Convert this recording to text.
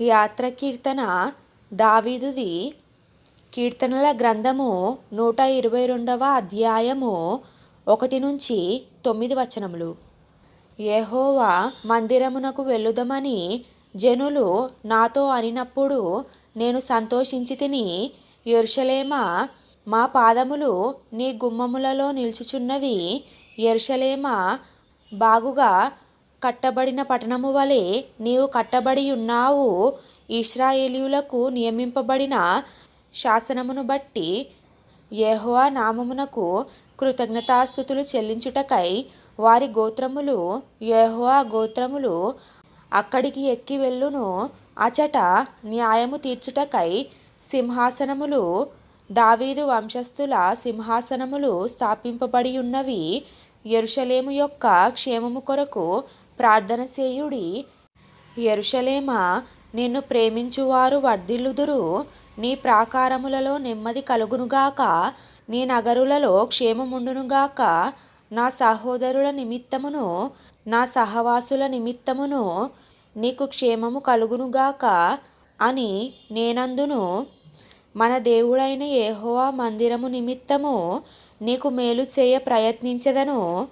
యాత్ర కీర్తన దావీదుది కీర్తనల గ్రంథము నూట ఇరవై రెండవ అధ్యాయము ఒకటి నుంచి తొమ్మిది వచనములు. యెహోవా మందిరమునకు వెళ్ళుదమని జనులు నాతో అనినప్పుడు నేను సంతోషించి తిని యెరూషలేమా మా పాదములు నీ గుమ్మములలో నిలుచుచున్నవి యెరూషలేమా బాగుగా కట్టబడిన పట్టణము వలె నీవు కట్టబడి ఉన్నావు ఇస్రాయేలీయులకు నియమింపబడిన శాసనమును బట్టి యెహోవా నామమునకు కృతజ్ఞతాస్థుతులు చెల్లించుటకై వారి గోత్రములు యెహోవా గోత్రములు అక్కడికి ఎక్కి వెళ్ళును. అచట న్యాయము తీర్చుటకై సింహాసనములు దావీదు వంశస్థుల సింహాసనములు స్థాపింపబడి ఉన్నవి ఎరుషలేము యొక్క క్షేమము కొరకు ప్రార్థన చేయుడి. యెరూషలేమా నిన్ను ప్రేమించువారు వర్ధిల్లుదురు. నీ ప్రాకారములలో నెమ్మది కలుగునుగాక నీ నగరులలో క్షేమముండునుగాక నా సహోదరుల నిమిత్తమును నా సహవాసుల నిమిత్తమును నీకు క్షేమము కలుగునుగాక అని నేనందును. మన దేవుడైన ఏహోవా మందిరము నిమిత్తము నీకు మేలు చేయ ప్రయత్నించెదను.